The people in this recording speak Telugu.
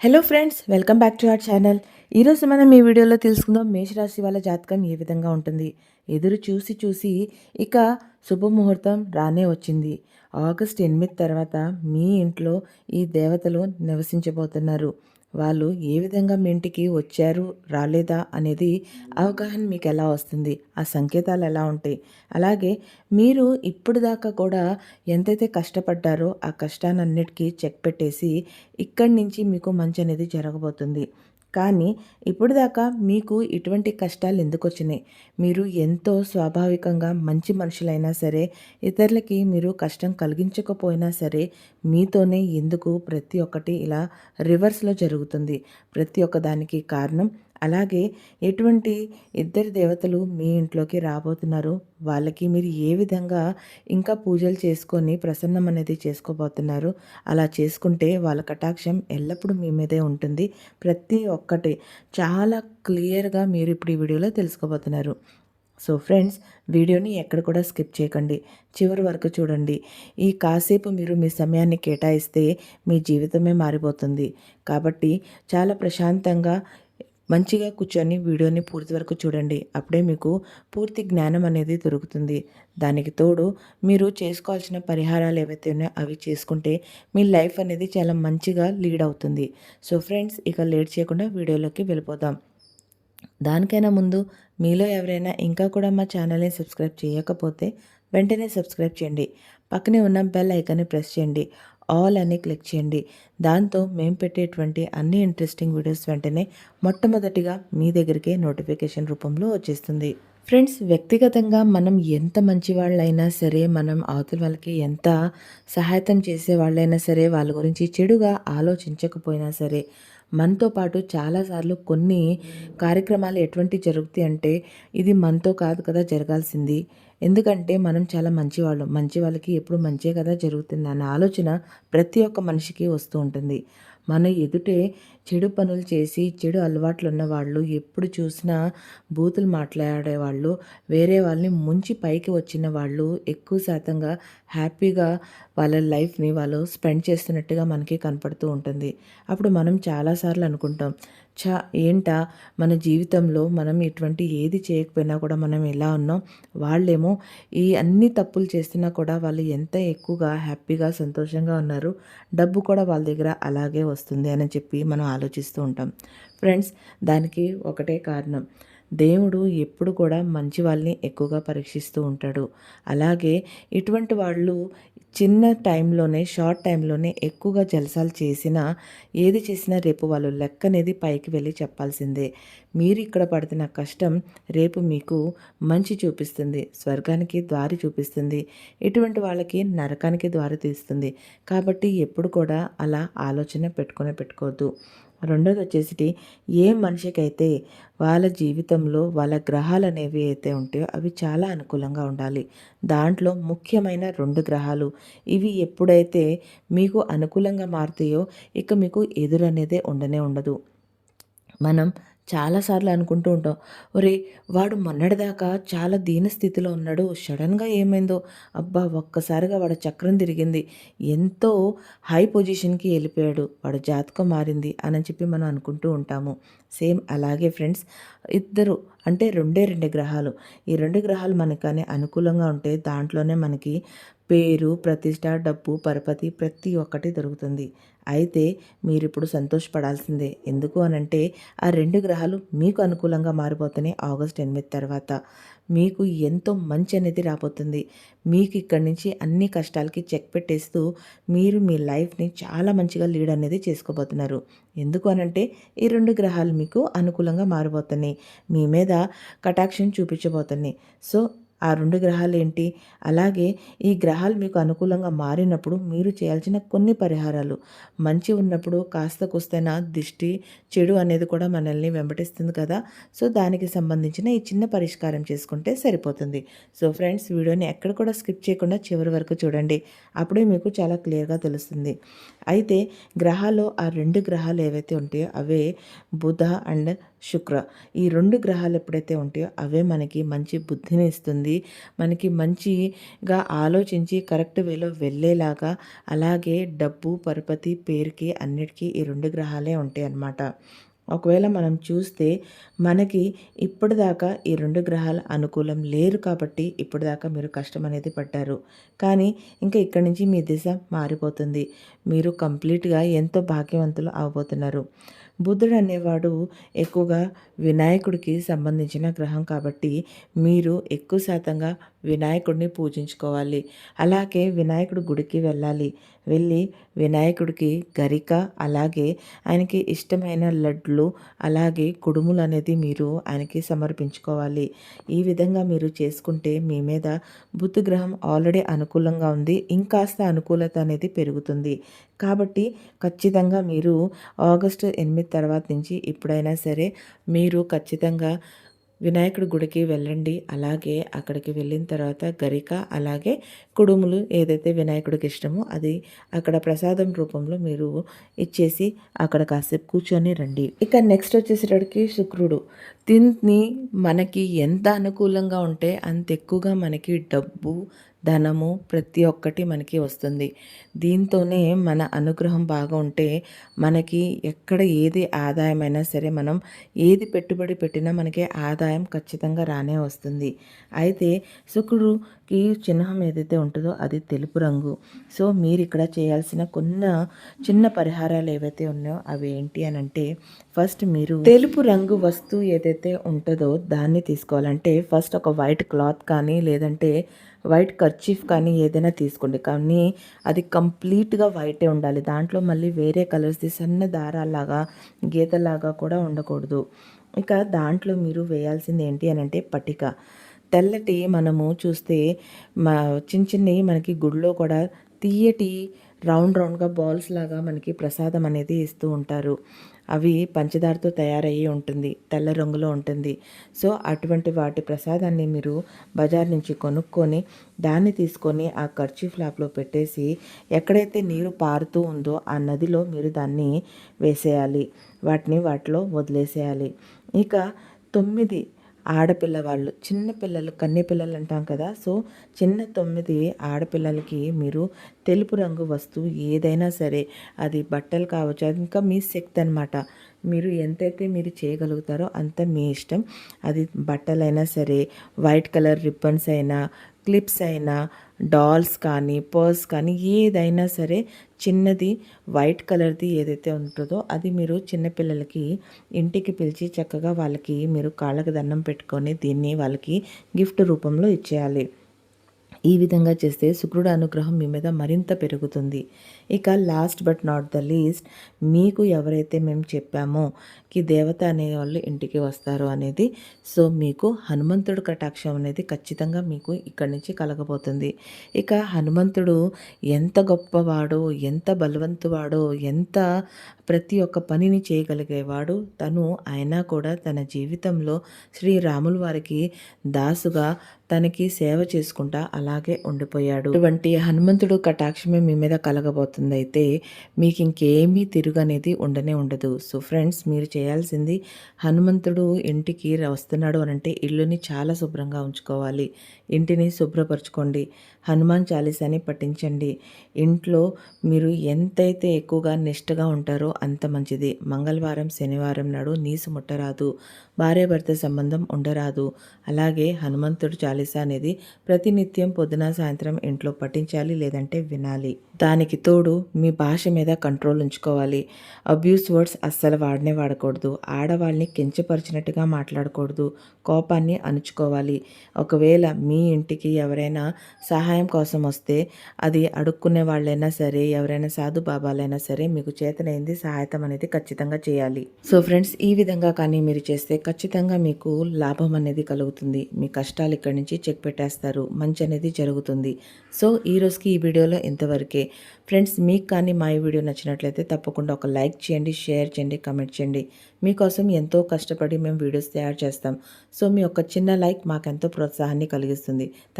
Hello friends welcome back to our channel ఈరోజు మనం ఈ వీడియోలో తెలుసుకుందాం మేషరాశి వాళ్ళ జాతకం ఏ విధంగా ఉంటుంది. ఎదురు చూసి చూసి ఇక శుభముహూర్తం రానే వచ్చింది. ఆగస్ట్ ఎనిమిది తర్వాత మీ ఇంట్లో ఈ దేవతలు నివసించబోతున్నారు. వాళ్ళు ఏ విధంగా మీ ఇంటికి వచ్చారు రాలేదా అనేది అవగాహన మీకు ఎలా వస్తుంది? ఆ సంకేతాలు ఎలా ఉంటాయి? అలాగే మీరు ఇప్పుడు దాకా కూడా ఎంతైతే కష్టపడ్డారో ఆ కష్టాన్నిటికీ చెక్ పెట్టేసి ఇక్కడి నుంచి మీకు మంచి అనేది జరగబోతుంది. కానీ ఇప్పుడు దాకా మీకు ఇటువంటి కష్టాలు ఎందుకు వచ్చినాయి మీరు ఎంతో స్వాభావికంగా మంచి మనుషులైనా సరే ఇతరులకి మీరు కష్టం కలిగించకపోయినా సరే మీతోనే ఎందుకు ప్రతి ఒక్కటి ఇలా రివర్స్లో జరుగుతుంది? ప్రతి ఒక్క దానికి కారణం అలాగే ఎటువంటి ఇద్దరు దేవతలు మీ ఇంట్లోకి రాబోతున్నారు? వాళ్ళకి మీరు ఏ విధంగా ఇంకా పూజలు చేసుకొని ప్రసన్నం అనేది చేసుకోబోతున్నారు? అలా చేసుకుంటే వాళ్ళ కటాక్షం ఎల్లప్పుడూ మీ మీదే ఉంటుంది. ప్రతి ఒక్కటి చాలా క్లియర్గా మీరు ఇప్పుడు ఈ వీడియోలో తెలుసుకోబోతున్నారు. సో ఫ్రెండ్స్ వీడియోని ఎక్కడ కూడా స్కిప్ చేయకండి. చివరి వరకు చూడండి. ఈ కాసేపు మీరు మీ సమయాన్ని కేటాయిస్తే మీ జీవితమే మారిపోతుంది. కాబట్టి చాలా ప్రశాంతంగా మంచిగా కూర్చొని వీడియోని పూర్తి వరకు చూడండి. అప్పుడే మీకు పూర్తి జ్ఞానం అనేది దొరుకుతుంది. దానికి తోడు మీరు చేసుకోవాల్సిన పరిహారాలు ఏవైతే ఉన్నాయో అవి చేసుకుంటే మీ లైఫ్ అనేది చాలా మంచిగా లీడ్ అవుతుంది. సో ఫ్రెండ్స్ ఇక లేట్ చేయకుండా వీడియోలోకి వెళ్ళిపోదాం. దానికైనా ముందు మీలో ఎవరైనా ఇంకా కూడా మా ఛానల్ని సబ్స్క్రైబ్ చేయకపోతే వెంటనే సబ్స్క్రైబ్ చేయండి. పక్కనే ఉన్న బెల్ ఐకాన్ని ప్రెస్ చేయండి. ఆల్ అని క్లిక్ చేయండి. దాంతో మేము పెట్టేటువంటి అన్ని ఇంట్రెస్టింగ్ వీడియోస్ వెంటనే మొట్టమొదటిగా మీ దగ్గరికే నోటిఫికేషన్ రూపంలో వచ్చేస్తుంది. ఫ్రెండ్స్ వ్యక్తిగతంగా మనం ఎంత మంచి వాళ్ళైనా సరే మనం అవతల వాళ్ళకి ఎంత సహాయతం చేసే వాళ్ళైనా సరే వాళ్ళ గురించి చెడుగా ఆలోచించకపోయినా సరే మనతో పాటు చాలాసార్లు కొన్ని కార్యక్రమాలు ఎటువంటి జరుగుతాయి అంటే ఇది మనతో కాదు కదా జరగాల్సింది. ఎందుకంటే మనం చాలా మంచివాళ్ళం. మంచి వాళ్ళకి ఎప్పుడు మంచే కదా జరుగుతుంది అన్న ఆలోచన ప్రతి ఒక్క మనిషికి వస్తూ ఉంటుంది. మన ఎదుటే చెడు పనులు చేసి చెడు అలవాట్లు ఉన్న వాళ్ళు ఎప్పుడు చూసినా బూతులు మాట్లాడేవాళ్ళు. వేరే వాళ్ళని ముంచి పైకి వచ్చిన వాళ్ళు ఎక్కువ శాతంగా హ్యాపీగా వాళ్ళ లైఫ్ని వాళ్ళు స్పెండ్ చేస్తున్నట్టుగా మనకి కనపడుతూ ఉంటుంది. అప్పుడు మనం చాలాసార్లు అనుకుంటాం చా ఏంటా? మన జీవితంలో మనం ఇటువంటి ఏది చేయకపోయినా కూడా మనం ఎలా ఉన్నాం? వాళ్ళేమో ఈ అన్ని తప్పులు చేస్తున్నా కూడా వాళ్ళు ఎంత ఎక్కువగా హ్యాపీగా సంతోషంగా ఉన్నారు డబ్బు కూడా వాళ్ళ దగ్గర అలాగే వస్తుంది అని చెప్పి మనం ఆలోచిస్తూ ఉంటాం. ఫ్రెండ్స్ దానికి ఒకటే కారణం. దేవుడు ఎప్పుడు కూడా మంచి వాళ్ళని ఎక్కువగా పరీక్షిస్తూ ఉంటాడు. అలాగే ఇటువంటి వాళ్ళు చిన్న టైంలోనే షార్ట్ టైంలోనే ఎక్కువగా జలసాలు చేసినా ఏది చేసినా రేపు వాళ్ళు లెక్క అనేది పైకి వెళ్ళి చెప్పాల్సిందే. మీరు ఇక్కడ పడుతున్న కష్టం రేపు మీకు మంచి చూపిస్తుంది. స్వర్గానికి దారి చూపిస్తుంది. ఇటువంటి వాళ్ళకి నరకానికి దారి తీస్తుంది. కాబట్టి ఎప్పుడు కూడా అలా ఆలోచన పెట్టుకునే పెట్టుకోవద్దు. రెండోది వచ్చేసి ఏ మనిషికైతే వాళ్ళ జీవితంలో వాళ్ళ గ్రహాలు అనేవి అయితే ఉంటాయో అవి చాలా అనుకూలంగా ఉండాలి. దాంట్లో ముఖ్యమైన రెండు గ్రహాలు. ఇవి ఎప్పుడైతే మీకు అనుకూలంగా మారుతాయో ఇక మీకు ఎదురనేదే ఉండనే ఉండదు. మనం చాలాసార్లు అనుకుంటూ ఉంటాం. ఒరే వాడు మొన్నటిదాకా చాలా దీన స్థితిలో ఉన్నాడు. సడన్గా ఏమైందో? అబ్బా ఒక్కసారిగా వాడు చక్రం తిరిగింది. ఎంతో హై పొజిషన్కి వెళ్ళిపోయాడు. వాడు జాతకం మారింది అని చెప్పి మనం అనుకుంటూ ఉంటాము. సేమ్ అలాగే ఫ్రెండ్స్ ఇద్దరు అంటే రెండే రెండు గ్రహాలు. ఈ రెండు గ్రహాలు మనకనే అనుకూలంగా ఉంటే దాంట్లోనే మనకి పేరు ప్రతిష్ట డబ్బు పరపతి ప్రతి ఒక్కటి దొరుకుతుంది. అయితే మీరు ఇప్పుడు సంతోషపడాల్సిందే. ఎందుకు అనంటే ఆ రెండు గ్రహాలు మీకు అనుకూలంగా మారిపోతున్నాయి ఆగస్ట్ ఎనిమిది తర్వాత. మీకు ఎంతో మంచి అనేది రాబోతుంది. మీకు ఇక్కడి నుంచి అన్ని కష్టాలకి చెక్ పెట్టేస్తూ మీరు మీ లైఫ్ని చాలా మంచిగా లీడ్ అనేది చేసుకోబోతున్నారు. ఎందుకు అనంటే ఈ రెండు గ్రహాలు మీకు అనుకూలంగా మారిపోతున్నాయి. మీ మీద కటాక్షం చూపించబోతున్నాయి. సో ఆ రెండు గ్రహాలు ఏంటి అలాగే ఈ గ్రహాలు మీకు అనుకూలంగా మారినప్పుడు మీరు చేయాల్సిన కొన్ని పరిహారాలు. మంచి ఉన్నప్పుడు కాస్త కుస్తైనా దిష్టి చెడు అనేది కూడా మనల్ని వెంబటిస్తుంది కదా. సో దానికి సంబంధించిన ఈ చిన్న పరిష్కారం చేసుకుంటే సరిపోతుంది. సో ఫ్రెండ్స్ వీడియోని ఎక్కడ కూడా స్కిప్ చేయకుండా చివరి వరకు చూడండి. అప్పుడే మీకు చాలా క్లియర్గా తెలుస్తుంది. అయితే గ్రహాల్లో ఆ రెండు గ్రహాలు ఏవైతే ఉంటాయో అవే బుధ అండ్ శుక్ర. ఈ రెండు గ్రహాలు ఎప్పుడైతే ఉంటాయో అవే మనకి మంచి బుద్ధిని ఇస్తుంది. మనకి మంచిగా ఆలోచించి కరెక్ట్ వేలో వెళ్ళేలాగా అలాగే డబ్బు పరపతి పేరుకి అన్నిటికీ ఈ రెండు గ్రహాలే ఉంటాయి అన్నమాట ఒకవేళ మనం చూస్తే మనకి ఇప్పటిదాకా ఈ రెండు గ్రహాలు అనుకూలం లేరు కాబట్టి ఇప్పటిదాకా మీరు కష్టం అనేది పడ్డారు. కానీ ఇంకా ఇక్కడి నుంచి మీ దిశ మారిపోతుంది. మీరు కంప్లీట్గా ఎంతో భాగ్యవంతులు అవబోతున్నారు బుద్ధుడు అనేవాడు ఎక్కువగా వినాయకుడికి సంబంధించిన గ్రహం కాబట్టి మీరు ఎక్కువ శాతంగా వినాయకుడిని పూజించుకోవాలి. అలాగే వినాయకుడి గుడికి వెళ్ళాలి. వెళ్ళి వినాయకుడికి గరిక అలాగే ఆయనకి ఇష్టమైన లడ్లు అలాగే కుడుములు అనేది మీరు ఆయనకి సమర్పించుకోవాలి. ఈ విధంగా మీరు చేసుకుంటే మీ మీద బుద్ధ గ్రహం ఆల్రెడీ అనుకూలంగా ఉంది. ఇంకాస్త అనుకూలత అనేది పెరుగుతుంది. కాబట్టి ఖచ్చితంగా మీరు ఆగస్టు ఎనిమిది తర్వాత నుంచి ఎప్పుడైనా సరే మీరు ఖచ్చితంగా వినాయకుడి గుడికి వెళ్ళండి. అలాగే అక్కడికి వెళ్ళిన తర్వాత గరిక అలాగే కుడుములు ఏదైతే వినాయకుడికి ఇష్టమో అది అక్కడ ప్రసాదం రూపంలో మీరు ఇచ్చేసి అక్కడ కాసేపు కూర్చొని రండి. ఇక నెక్స్ట్ వచ్చేసేటడికి శుక్రుడు. దీన్ని మనకి ఎంత అనుకూలంగా ఉంటే అంత ఎక్కువగా మనకి డబ్బు ధనము ప్రతి ఒక్కటి మనకి వస్తుంది. దీంతోనే మన అనుగ్రహం బాగా ఉంటే మనకి ఎక్కడ ఏది ఆదాయమైనా సరే మనం ఏది పెట్టుబడి పెట్టినా మనకి ఆదాయం ఖచ్చితంగా రానే వస్తుంది. అయితే శుక్రుడికి చిహ్నం ఏదైతే ఉంటుందో అది తెలుపు రంగు. సో మీరు ఇక్కడ చేయాల్సిన కొన్ని చిన్న పరిహారాలు ఏవైతే ఉన్నాయో అవి ఏంటి అని అంటే ఫస్ట్ మీరు తెలుపు రంగు వస్తువు ఏదైతే ఉంటుందో దాన్ని తీసుకోవాలంటే ఫస్ట్ ఒక వైట్ క్లాత్ కానీ లేదంటే వైట్ కర్చీఫ్ కానీ ఏదైనా తీసుకోండి. కానీ అది కంప్లీట్గా వైటే ఉండాలి. దాంట్లో మళ్ళీ వేరే కలర్స్ది సన్న దారాలాగా గీతలాగా కూడా ఉండకూడదు. ఇక దాంట్లో మీరు వేయాల్సింది ఏంటి అని అంటే పటిక. తెల్లటి మనము చూస్తే మా చిన్న చిన్నవి మనకి గుడిలో కూడా తీయటి రౌండ్ రౌండ్గా బాల్స్ లాగా మనకి ప్రసాదం అనేది ఇస్తూ ఉంటారు. అవి పంచదారతో తయారయ్యి ఉంటుంది తెల్ల రంగులో ఉంటుంది. సో అటువంటి వాటి ప్రసాదాన్ని మీరు బజార్ నుంచి కొనుక్కొని దాన్ని తీసుకొని ఆ ఖర్చు ఫ్లాప్లో పెట్టేసి ఎక్కడైతే నీరు పారుతూ ఉందో ఆ నదిలో మీరు దాన్ని వేసేయాలి. వాటిని వాటిలో వదిలేసేయాలి. ఇక తొమ్మిది ఆడపిల్ల వాళ్ళు చిన్న పిల్లలు పిల్లలు అంటాం కదా. సో చిన్న తొమ్మిది ఆడపిల్లలకి మీరు తెలుపు రంగు వస్తువు ఏదైనా సరే అది బట్టలు కావచ్చు అది ఇంకా మీ శక్తి అనమాట మీరు ఎంతైతే మీరు చేయగలుగుతారో అంత మీ ఇష్టం. అది బట్టలైనా సరే వైట్ కలర్ రిబ్బన్స్ అయినా క్లిప్స్ అయినా డాల్స్ కానీ పర్స్ కానీ ఏదైనా సరే చిన్నది వైట్ కలర్ది ఏదైతే ఉంటుందో అది మీరు చిన్నపిల్లలకి ఇంటికి పిలిచి చక్కగా వాళ్ళకి మీరు కాళ్ళకి దండం పెట్టుకొని దీన్ని వాళ్ళకి గిఫ్ట్ రూపంలో ఇచ్చేయాలి. ఈ విధంగా చేస్తే శుక్రుడు అనుగ్రహం మీ మీద మరింత పెరుగుతుంది. ఇక last but not the least మీకు ఎవరైతే మేము చెప్పామో కి దేవత అనే వాళ్ళు ఇంటికి వస్తారు అనేది సో మీకు హనుమంతుడు కటాక్షం అనేది ఖచ్చితంగా మీకు ఇక్కడి నుంచి కలగబోతుంది. ఇక హనుమంతుడు ఎంత గొప్పవాడో ఎంత బలవంతువాడో ఎంత ప్రతి ఒక్క పనిని చేయగలిగేవాడు తను అయినా కూడా తన జీవితంలో శ్రీరాములు వారికి దాసుగా తనకి సేవ చేసుకుంటా అలాగే ఉండిపోయాడు. అటువంటి హనుమంతుడు కటాక్షమే మీ మీద కలగబోతుంది. అయితే మీకు ఇంకేమీ తిరుగనేది ఉండనే ఉండదు. సో ఫ్రెండ్స్ మీరు చేయాల్సింది హనుమంతుడు ఇంటికి వస్తున్నాడు అని అంటే ఇల్లుని చాలా శుభ్రంగా ఉంచుకోవాలి. ఇంటిని శుభ్రపరచుకోండి. హనుమాన్ చాలీసాని పఠించండి. ఇంట్లో మీరు ఎంతైతే ఎక్కువగా నిష్టగా ఉంటారో అంత మంచిది. మంగళవారం శనివారం నాడు నీసు ముట్టరాదు. భార్యాభర్త సంబంధం ఉండరాదు. అలాగే హనుమంతుడు చాలీసా అనేది ప్రతినిత్యం పొద్దున సాయంత్రం ఇంట్లో పఠించాలి లేదంటే వినాలి. దానికి తోడు మీ భాష మీద కంట్రోల్ ఉంచుకోవాలి. అబ్యూస్ వర్డ్స్ అస్సలు వాడనే వాడకూడదు. ఆడవాళ్ళని కించపరిచినట్టుగా మాట్లాడకూడదు. కోపాన్ని అణుచుకోవాలి. ఒకవేళ మీ ఇంటికి ఎవరైనా సహాయం కోసం వస్తే అది అడుక్కునే వాళ్ళైనా సరే ఎవరైనా సాధు బాబాలైనా సరే మీకు చేతనైంది సహాయతం అనేది ఖచ్చితంగా చేయాలి. సో ఫ్రెండ్స్ ఈ విధంగా కానీ మీరు చేస్తే ఖచ్చితంగా మీకు లాభం అనేది కలుగుతుంది. మీ కష్టాలు ఇక్కడి నుంచి చెక్ పెట్టేస్తారు. మంచి అనేది జరుగుతుంది. సో ఈ రోజుకి ఈ వీడియోలో ఇంతవరకే. ఫ్రెండ్స్ మీకు కానీ మా ఈ వీడియో నచ్చినట్లయితే తప్పకుండా ఒక లైక్ చేయండి షేర్ చేయండి కమెంట్ చేయండి. మీకోసం ఎంతో కష్టపడి మేము వీడియోస్ తయారు చేస్తాం. సో మీ యొక్క చిన్న లైక్ మాకెంతో ప్రోత్సాహాన్ని కలిగిస్తుంది.